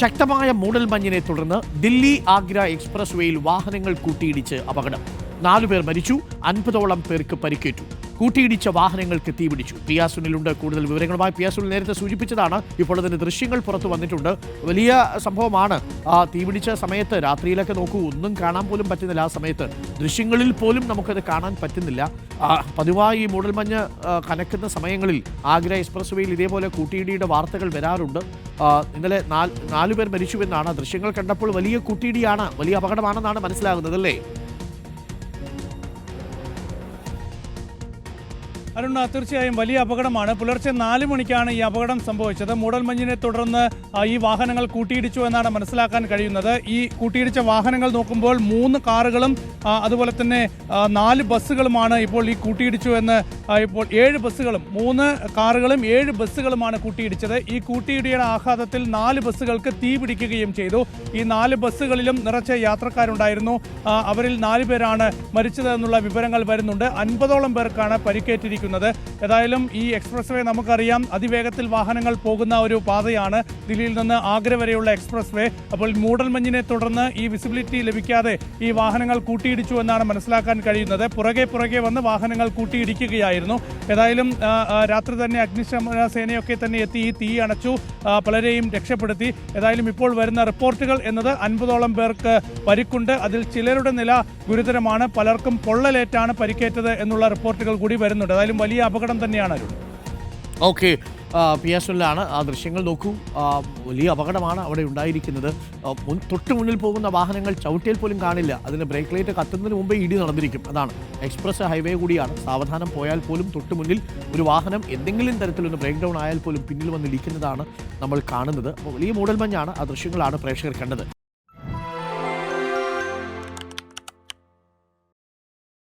ശക്തമായ മൂടൽമഞ്ഞിനെ തുടർന്ന് ദില്ലി ആഗ്ര എക്സ്പ്രസ് വേയിൽ വാഹനങ്ങൾ കൂട്ടിയിടിച്ച് അപകടം. നാലുപേർ മരിച്ചു അൻപതോളം പേർക്ക് പരിക്കേറ്റു. കൂട്ടിയിടിച്ച വാഹനങ്ങൾക്ക് തീപിടിച്ചു. പി ആർ സുനിലുണ്ട്. കൂടുതൽ വിവരങ്ങളുമായി പി ആർ സുനിൽ നേരത്തെ സൂചിപ്പിച്ചതാണ്. ഇപ്പോൾ അതിന്റെ ദൃശ്യങ്ങൾ പുറത്തു വന്നിട്ടുണ്ട്. വലിയ സംഭവമാണ്. ആ തീപിടിച്ച സമയത്ത് രാത്രിയിലൊക്കെ നോക്കൂ. ഒന്നും കാണാൻ പോലും പറ്റുന്നില്ല. ആ സമയത്ത് ദൃശ്യങ്ങളിൽ പോലും നമുക്കത് കാണാൻ പറ്റുന്നില്ല. പതിവായി ഈ മൂടൽമഞ്ഞ് കനക്കുന്ന സമയങ്ങളിൽ ആഗ്ര എക്സ്പ്രസ് വേയിൽ ഇതേപോലെ കൂട്ടിയിടിയുടെ വാർത്തകൾ വരാറുണ്ട്. ഇന്നലെ നാല് നാലുപേർ മരിച്ചുവെന്നാണ് ദൃശ്യങ്ങൾ കണ്ടപ്പോൾ വലിയ കൂട്ടിയിടിയാണ് വലിയ അപകടമാണെന്നാണ് മനസ്സിലാകുന്നത് അല്ലേ? അരുൺ തീർച്ചയായും വലിയ അപകടമാണ്. പുലർച്ചെ നാല് മണിക്കാണ് ഈ അപകടം സംഭവിച്ചത്. മൂടൽമഞ്ഞിനെ തുടർന്ന് ഈ വാഹനങ്ങൾ കൂട്ടിയിടിച്ചു എന്നാണ് മനസ്സിലാക്കാൻ കഴിയുന്നത്. ഈ കൂട്ടിയിടിച്ച വാഹനങ്ങൾ നോക്കുമ്പോൾ മൂന്ന് കാറുകളും അതുപോലെ തന്നെ നാല് ബസ്സുകളുമാണ് ഇപ്പോൾ ഈ കൂട്ടിയിടിച്ചു എന്ന് ഇപ്പോൾ ഏഴ് ബസ്സുകളും മൂന്ന് കാറുകളും ഏഴ് ബസ്സുകളുമാണ് കൂട്ടിയിടിച്ചത്. ഈ കൂട്ടിയിടിയുടെ ആഘാതത്തിൽ നാല് ബസ്സുകൾക്ക് തീ പിടിക്കുകയും ചെയ്തു. ഈ നാല് ബസ്സുകളിലും നിറച്ച യാത്രക്കാരുണ്ടായിരുന്നു. അവരിൽ നാല് പേരാണ് മരിച്ചതെന്നുള്ള വിവരങ്ങൾ വരുന്നുണ്ട്. അൻപതോളം പേർക്കാണ് പരിക്കേറ്റിരിക്കുന്നത്. ഏതായാലും ഈ എക്സ്പ്രസ് വേ നമുക്കറിയാം. അതിവേഗത്തിൽ വാഹനങ്ങൾ പോകുന്ന ഒരു പാതയാണ് ദില്ലിയിൽ നിന്ന് ആഗ്ര വരെയുള്ള എക്സ്പ്രസ് വേ അപ്പോൾ മൂടൽമഞ്ഞിനെ തുടർന്ന് ഈ വിസിബിലിറ്റി ലഭിക്കാതെ ഈ വാഹനങ്ങൾ കൂട്ടിയിടിച്ചു എന്നാണ് മനസ്സിലാക്കാൻ കഴിയുന്നത്. പുറകെ പുറകെ വന്ന് വാഹനങ്ങൾ കൂട്ടിയിടിക്കുകയായിരുന്നു. ഏതായാലും രാത്രി തന്നെ അഗ്നിശമന സേനയൊക്കെ തന്നെ എത്തി. ഈ തീ അണച്ചു പലരെയും രക്ഷപ്പെടുത്തി. ഏതായാലും ഇപ്പോൾ വരുന്ന റിപ്പോർട്ടുകൾ എന്നത് അൻപതോളം പേർക്ക് പരിക്കുണ്ട്. അതിൽ ചിലരുടെ നില ഗുരുതരമാണ്. പലർക്കും പൊള്ളലേറ്റാണ് പരിക്കേറ്റത് എന്നുള്ള റിപ്പോർട്ടുകൾ കൂടി വരുന്നുണ്ട്. ഏതായാലും വലിയ അപകടം തന്നെയാണ് അരുൺ. ഓക്കെ. പി എസ് എല്ലാണ് ആ ദൃശ്യങ്ങൾ നോക്കൂ. വലിയ അപകടമാണ് അവിടെ ഉണ്ടായിരിക്കുന്നത്. തൊട്ട് മുന്നിൽ പോകുന്ന വാഹനങ്ങൾ ചവിട്ടിയാൽ പോലും കാണില്ല. അതിന് ബ്രേക്ക് ലൈറ്റ് കത്തുന്നതിന് മുമ്പേ ഇടി നടന്നിരിക്കും. അതാണ്. എക്സ്പ്രസ് ഹൈവേ കൂടിയാണ്. സാവധാനം പോയാൽ പോലും തൊട്ട് മുന്നിൽ ഒരു വാഹനം എന്തെങ്കിലും തരത്തിലൊന്ന് ബ്രേക്ക് ഡൗൺ ആയാൽ പോലും പിന്നിൽ വന്ന് ഇടിക്കുന്നതാണ് നമ്മൾ കാണുന്നത്. അപ്പോൾ വലിയ മൂടൽമഞ്ഞാണ് ആ ദൃശ്യങ്ങളാണ് പ്രേക്ഷകർ കണ്ടത്.